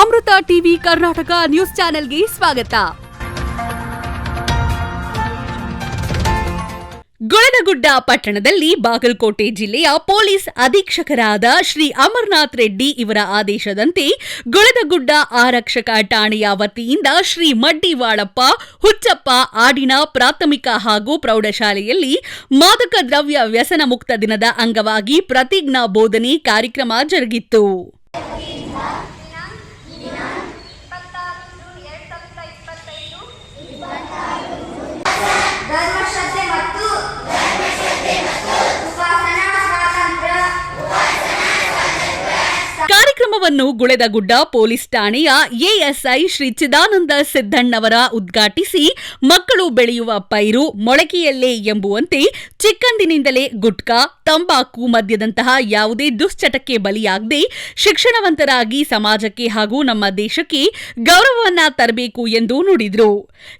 ಅಮೃತ TV Karnataka news ಚಾನೆಲ್ಗೆ ಸ್ವಾಗತ. ಗುಳನಗುಡ್ಡ ಪಟ್ಟಣದಲ್ಲಿ ಬಾಗಲಕೋಟೆ ಜಿಲ್ಲೆಯ ಪೊಲೀಸ್ ಅಧೀಕ್ಷಕರಾದ ಶ್ರೀ ಅಮರನಾಥ್ ರೆಡ್ಡಿ ಇವರ ಆದೇಶದಂತೆ ಗೊಳದಗುಡ್ಡ ಆರಕ್ಷಕ ಠಾಣೆಯ ವತಿಯಿಂದ ಶ್ರೀ ಮಡ್ಡಿವಾಳಪ್ಪ, ಹುಚ್ಚಪ್ಪ ಆಡಿನ ಪ್ರಾಥಮಿಕ ಹಾಗೂ ಪ್ರೌಢಶಾಲೆಯಲ್ಲಿ ಮಾದಕ ದ್ರವ್ಯ ವ್ಯಸನ ಮುಕ್ತ ದಿನದ ಅಂಗವಾಗಿ ಪ್ರತಿಜ್ಞಾ ಬೋಧನೆ ಕಾರ್ಯಕ್ರಮ ಜರುಗಿತ್ತು. ಕಾರ್ಯಕ್ರಮವನ್ನು ಗುಳೆದಗುಡ್ಡ ಪೊಲೀಸ್ ಠಾಣೆಯ ಎಎಸ್ಐ ಶ್ರೀ ಚಿದಾನಂದ ಸಿದ್ದಣ್ಣವರ ಉದ್ಘಾಟಿಸಿ, ಮಕ್ಕಳು ಬೆಳೆಯುವ ಪೈರು ಮೊಳಕೆಯಲ್ಲೇ ಎಂಬುವಂತೆ ಚಿಕ್ಕಂದಿನಿಂದಲೇ ಗುಟ್ಕಾ, ತಂಬಾಕು ಮದ್ಯದಂತಹ ಯಾವುದೇ ದುಶ್ಚಟಕ್ಕೆ ಬಲಿಯಾಗದೆ ಶಿಕ್ಷಣವಂತರಾಗಿ ಸಮಾಜಕ್ಕೆ ಹಾಗೂ ನಮ್ಮ ದೇಶಕ್ಕೆ ಗೌರವವನ್ನ ತರಬೇಕು ಎಂದು ನುಡಿದರು.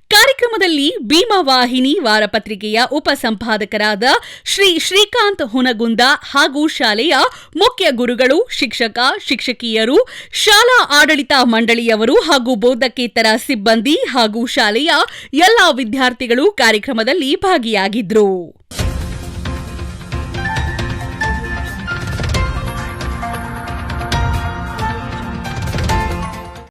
ಕಾರ್ಯಕ್ರಮದಲ್ಲಿ ಭೀಮವಾಹಿನಿ ವಾರಪತ್ರಿಕೆಯ ಉಪಸಂಪಾದಕರಾದ ಶ್ರೀ ಶ್ರೀಕಾಂತ್ ಹುನಗುಂದ ಹಾಗೂ ಶಾಲೆಯ ಮುಖ್ಯ ಗುರುಗಳು, ಶಿಕ್ಷಕ ಶಿಕ್ಷಕ ಶಿಕ್ಷಕಿಯರು ಶಾಲಾ ಆಡಳಿತ ಮಂಡಳಿಯವರು ಹಾಗೂ ಬೋಧಕೇತರ ಸಿಬ್ಬಂದಿ ಹಾಗೂ ಶಾಲೆಯ ಎಲ್ಲಾ ವಿದ್ಯಾರ್ಥಿಗಳು ಕಾರ್ಯಕ್ರಮದಲ್ಲಿ ಭಾಗಿಯಾಗಿದ್ರು.